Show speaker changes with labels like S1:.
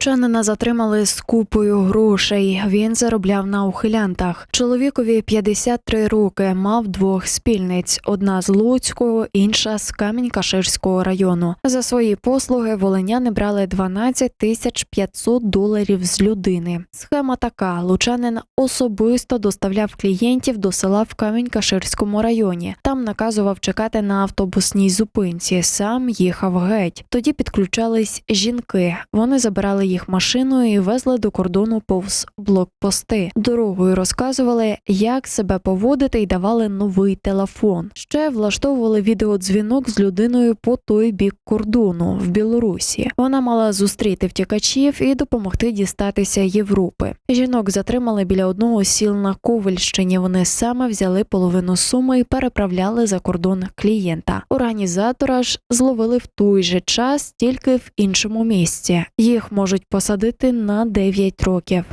S1: Лучанина затримали з купою грошей. Він заробляв на ухилянтах. Чоловікові 53 роки, мав двох спільниць: одна з Луцького, інша з Камінь-Каширського району. За свої послуги волиняни брали 12 тисяч 500 доларів з людини. Схема така: Лучанин особисто доставляв клієнтів до села в Камінь-Каширському районі. Там наказував чекати на автобусній зупинці. Сам їхав геть. Тоді підключались жінки. Вони забирали їх машиною і везли до кордону повз блокпости. Дорогою розказували, як себе поводити, і давали новий телефон. Ще влаштовували відеодзвінок з людиною по той бік кордону в Білорусі. Вона мала зустріти втікачів і допомогти дістатися Європи. Жінок затримали біля одного сіл на Ковальщині. Вони саме взяли половину суми і переправляли за кордон клієнта. Організатора ж зловили в той же час, тільки в іншому місці. Їх можуть посадити на 9 років.